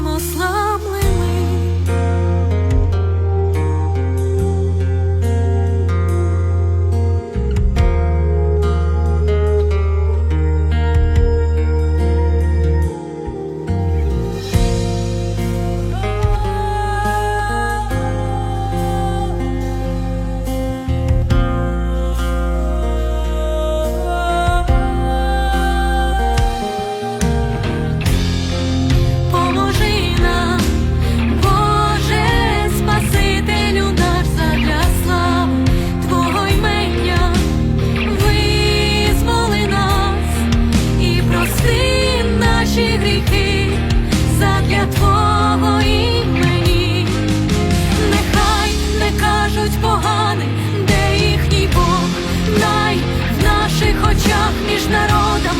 моїм ослаблим. будуть погани, де їхній Бог, най в наших очах між народом.